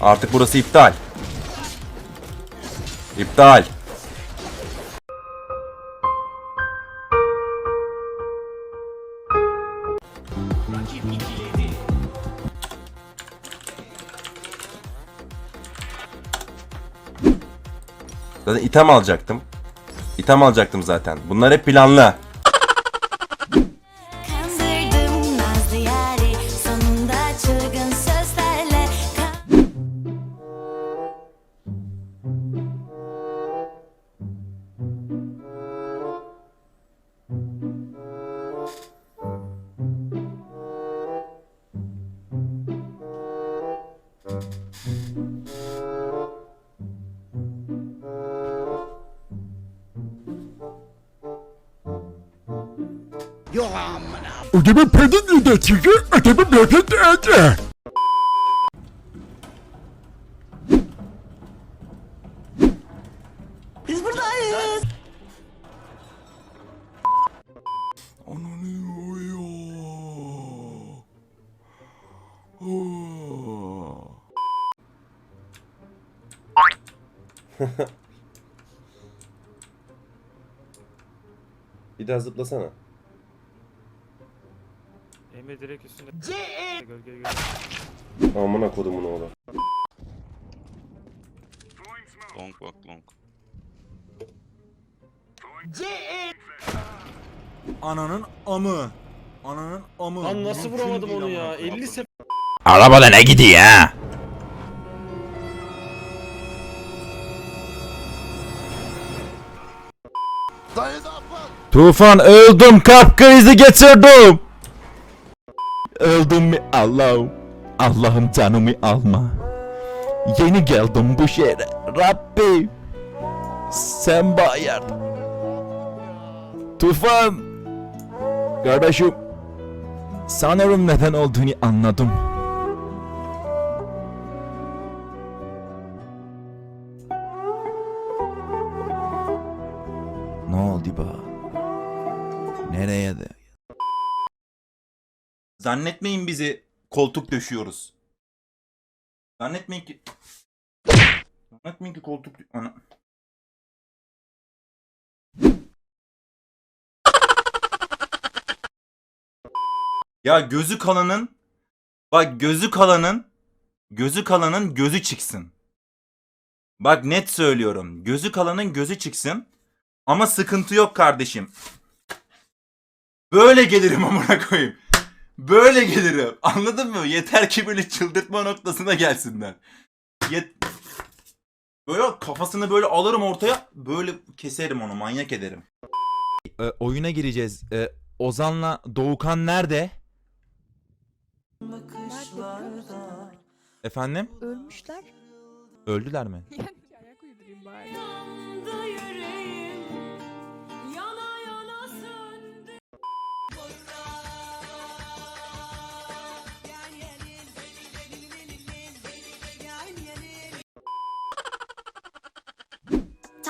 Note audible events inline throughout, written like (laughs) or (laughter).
Artık burası iptal. İptal. Zaten item alacaktım. İtem alacaktım zaten. Bunlar hep planlı. Ödeme pedin üretici, ödeme nefret ede. (laughs) Bir daha zıplasana. Emre direkt üstünde. Gölge gölge. Amına kodumun oğlu. Long bak long. Ananın amı. Ananın amı. Lan nasıl Mümkün vuramadım değil onu amına ya? koyayım. 50 sefer. Arabada ne gidiyor ha? Tufan öldüm kalp krizi geçirdim. Öldüm mü Allah'ım? Allah'ım canımı alma. Yeni geldim bu şehre. Rabbim. Sen bana. Tufan. Kardeşim. Sanırım neden olduğunu anladım. Zannetmeyin bizi koltuk döşüyoruz. Zannetmeyin ki... Zannetmeyin ki koltuk... Ana... Ya gözü kalanın... Bak gözü kalanın... Gözü kalanın gözü çıksın. Bak net söylüyorum. Gözü kalanın gözü çıksın. Ama sıkıntı yok kardeşim. Böyle gelirim (laughs) amına koyayım. Böyle gelirim. (laughs) Anladın mı? Yeter ki böyle çıldırtma noktasına gelsinler. Yet böyle kafasını böyle alırım ortaya. Böyle keserim onu. Manyak ederim. Ee, oyuna gireceğiz. Ee, Ozan'la Doğukan nerede? Efendim? Ölmüşler. Öldüler mi? (laughs) Yani ayak uydurayım bari.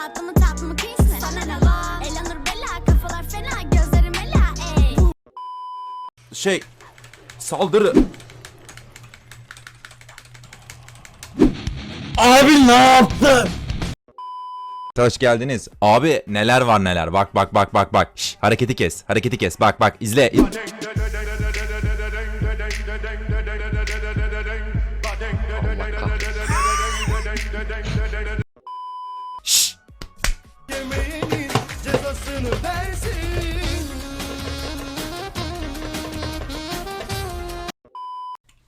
Tatlı tatlı mı Sana ne lan Elanur bela kafalar fena Gözlerim ela ey Şey saldırı. Abi ne yaptın? Hoş geldiniz. Abi neler var neler. Bak bak bak bak bak. Şş, hareketi kes. Hareketi kes. Bak bak izle.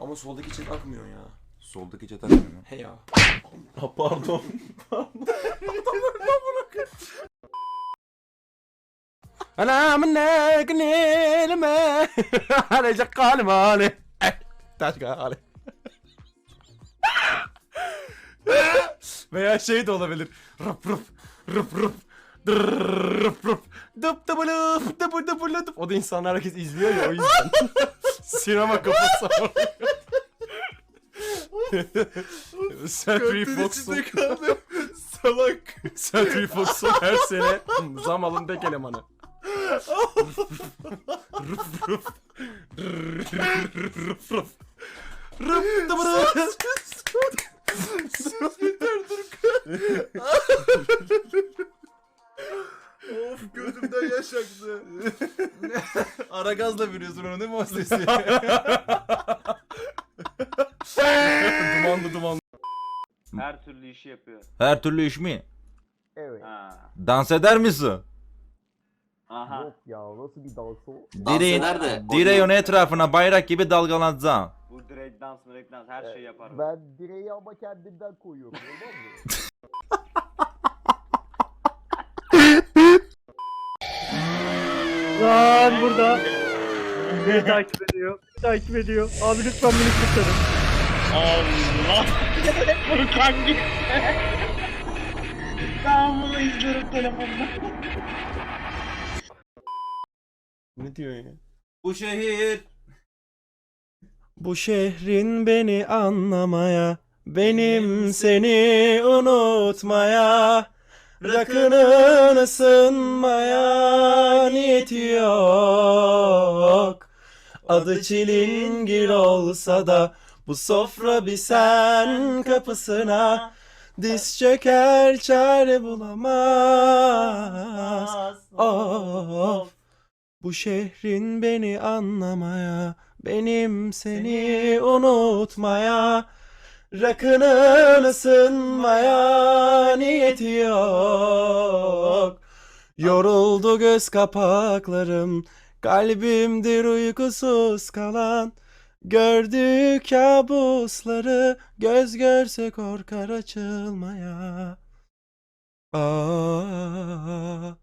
Ama soldaki chat akmıyor ya. Soldaki chat akmıyor mu? He ya. Ha, pardon. pardon. Ana minne gülüme. Ana şakkalım hani. Taş kalem. Veya şey de olabilir. Rıp rıp rıp rıp rıp rıp dıp dıp dıp dıp dıp dıp O da insanlar herkes izliyor ya o yüzden. (laughs) Sinema kafası Century Fox'un (laughs) Salak. Century Fox'un her sene zam alın tek elemanı. Rıf rıf. Rıf rıf. Rıf dıp rıf. of gözümden yaş aktı. Ara gazla veriyorsun onu değil mi o sesi? (laughs) (laughs) dumanlı dumanlı. Her türlü işi yapıyor. Her türlü iş mi? Ha. Dans eder misin? Aha. Direğin, direğin etrafına bayrak gibi dalgalanacağım. Bu direkt dans, direkt dans her şeyi yapar. Ben direği ama kendimden koyuyorum. Olmaz mı? Lan burada. Beni takip ediyor. Takip ediyor. Abi lütfen beni kurtarın. Ne diyor ya? Bu şehir Bu şehrin beni anlamaya, benim seni unutmaya, rakının ısınmaya niyeti yok. Adı çilingir olsa da bu sofra bir sen kapısına diz çöker çare bulamaz. Of. Bu şehrin beni anlamaya, benim seni unutmaya, rakının ısınmaya niyeti yok. Yoruldu göz kapaklarım, kalbimdir uykusuz kalan. Gördüğü kabusları göz görse korkar açılmaya. Aa.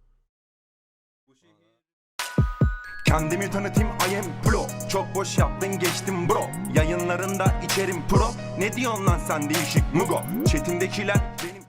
Kendimi tanıtayım I am pro Çok boş yaptın geçtim bro Yayınlarında içerim pro Ne diyorsun lan sen değişik mugo Çetindekiler benim